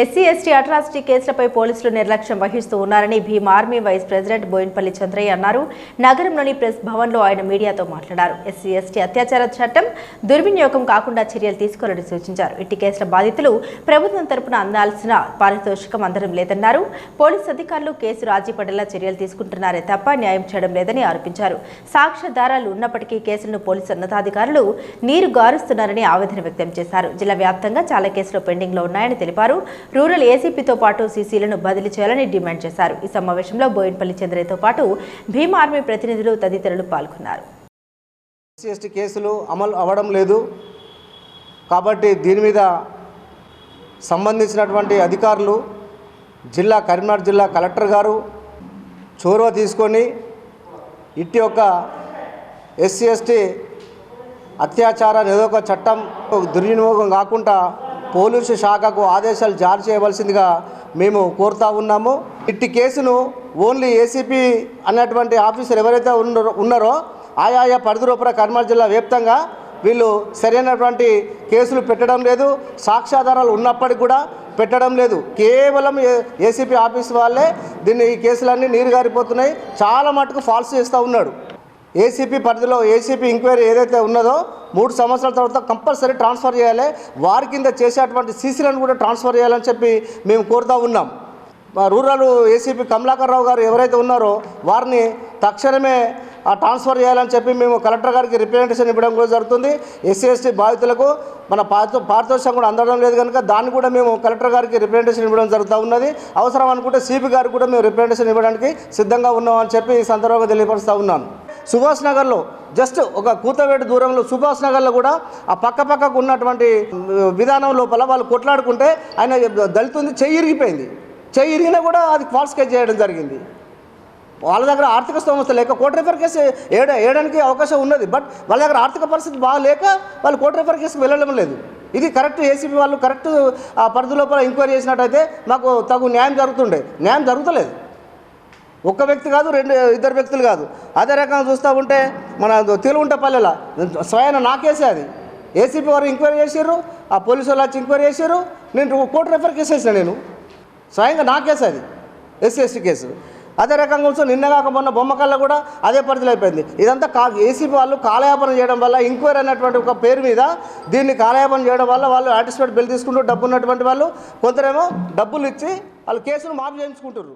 SC ST atrocity కేసులపై పోలీసులు నిర్లక్ష్యం వహిస్తూ ఉన్నారని Bhim army vice president Boinpally Chandraiah అన్నారు. నగరంలోని ప్రెస్ భవన్లో ఆయన మీడియాతో మాట్లాడారు. ఎస్సీ ఎస్టీ అత్యాచార చట్టం దుర్వినియోగం కాకుండా చర్యలు తీసుకోవాలని సూచించారు. ఇట్టి కేసుల బాధితులు ప్రభుత్వం తరపున అందాల్సిన పారితోషికం అందడం లేదన్నారు. పోలీసు అధికారులు కేసు రాజీ పడేలా చర్యలు తీసుకుంటున్నారే తప్ప న్యాయం చేయడం లేదని ఆరోపించారు. సాక్ష్యాధారాలు ఉన్నప్పటికీ కేసులను పోలీసు ఉన్నతాధికారులు నీరు గారుస్తున్నారని ఆవేదన వ్యక్తం చేశారు. జిల్లా వ్యాప్తంగా చాలా కేసులు పెండింగ్లో ఉన్నాయని తెలిపారు. రూరల్ ఏసీపీతో పాటు సీసీలను బదిలీ చేయాలని డిమాండ్ చేశారు. ఈ సమావేశంలో బోయిన్పల్లి చంద్రయ్యతో పాటు భీమ్ ఆర్మీ ప్రతినిధులు తదితరులు పాల్గొన్నారు. ఎస్సీ కేసులు అమలు అవ్వడం లేదు. కాబట్టి దీని మీద సంబంధించినటువంటి అధికారులు జిల్లా కరీంనగర్ జిల్లా కలెక్టర్ గారు చొరవ తీసుకొని ఇట్టి యొక్క ఎస్సీ ఎస్టీ అత్యాచార నిరోధక చట్టం దుర్వినియోగం కాకుండా పోలీసు శాఖకు ఆదేశాలు జారీ చేయవలసిందిగా మేము కోరుతా ఉన్నాము. ఇట్టి కేసును ఓన్లీ ఏసీపీ అన్నటువంటి ఆఫీసర్ ఎవరైతే ఉన్నారో ఆయా పరిధి రూపర కర్నూలు జిల్లా వ్యాప్తంగా వీళ్ళు సరైనటువంటి కేసులు పెట్టడం లేదు. సాక్ష్యాధారాలు ఉన్నప్పటికీ కూడా పెట్టడం లేదు. కేవలం ఏసీపీ ఆఫీస్ వాళ్ళే దీన్ని ఈ కేసులన్నీ నీరు గారిపోతున్నాయి చాలా మటుకు ఫాల్స్ చేస్తూ ఉన్నాడు. ఏసీపీ పరిధిలో ఏసీపీ ఎంక్వైరీ ఏదైతే ఉన్నదో మూడు సంవత్సరాల తర్వాత కంపల్సరీ ట్రాన్స్ఫర్ చేయాలి. వారి కింద చేసేటువంటి సీసీలను కూడా ట్రాన్స్ఫర్ చేయాలని చెప్పి మేము కోరుతూ ఉన్నాం. రూరల్ ఏసీపీ కమలాకర్ రావు గారు ఎవరైతే ఉన్నారో వారిని తక్షణమే ఆ ట్రాన్స్ఫర్ చేయాలని చెప్పి మేము కలెక్టర్ గారికి రిప్రజెంటేషన్ ఇవ్వడం కూడా జరుగుతుంది. ఎస్సీ ఎస్టీ బాధితులకు మన పారితో పారితోషికం కూడా అందడం లేదు కనుక దాన్ని కూడా మేము కలెక్టర్ గారికి రిప్రజెంటేషన్ ఇవ్వడం జరుగుతూ ఉన్నది. అవసరం అనుకుంటే సిపి గారికి కూడా మేము రిప్రజెంటేషన్ ఇవ్వడానికి సిద్ధంగా ఉన్నామని చెప్పి ఈ సందర్భంగా తెలియపరుస్తూ ఉన్నాను. సుభాష్ నగర్లో జస్ట్ ఒక కూతవేటు దూరంలో సుభాష్ నగర్లో కూడా ఆ పక్క పక్కకు ఉన్నటువంటి విధానం లోపల వాళ్ళు కొట్లాడుకుంటే ఆయన దళితుంది చెయ్యి ఇరిగిపోయింది. చెయ్యి ఇరిగినా కూడా అది ఫాల్స్ చేయడం జరిగింది. వాళ్ళ దగ్గర ఆర్థిక స్తోమత లేక కోర్టు రిఫర్ కేసు ఏడ వేయడానికి అవకాశం ఉన్నది. బట్ వాళ్ళ దగ్గర ఆర్థిక పరిస్థితి బాగాలేక వాళ్ళు కోర్టు రిఫర్ కేసుకు వెళ్ళడం లేదు. ఇది కరెక్ట్ ఏసీపీ వాళ్ళు కరెక్ట్ ఆ పరిధి లోపల ఎంక్వైరీ చేసినట్టయితే మాకు తగు న్యాయం జరుగుతుండే. న్యాయం జరుగుతలేదు. ఒక్క వ్యక్తి కాదు రెండు ఇద్దరు వ్యక్తులు కాదు. అదే రకంగా చూస్తూ ఉంటే మన తెలుగుంటపల్లెల స్వయం నాకేసే అది. ఏసీపీ వారు ఎంక్వైరీ చేసారు ఆ పోలీసు వాళ్ళు వచ్చి ఎంక్వైరీ చేశారు నేను కోర్టు రెఫర్ కేసు వేసిన నేను. స్వయంగా నా కేసు అది ఎస్సీ ఎస్టీ కేసు. అదే రకంగా కూర్చొని నిన్న కాక మొన్న బొమ్మకల్లో కూడా అదే పరిధిలో అయిపోయింది. ఇదంతా కా ఏసీపీ వాళ్ళు కాలయాపన చేయడం వల్ల ఎంక్వైరీ అన్నటువంటి ఒక పేరు మీద దీన్ని కాలయాపన చేయడం వల్ల వాళ్ళు ఆటిస్పేట్ బిల్ తీసుకుంటూ డబ్బు ఉన్నటువంటి వాళ్ళు కొందరేమో డబ్బులు ఇచ్చి వాళ్ళు కేసును మాఫీ చేయించుకుంటారు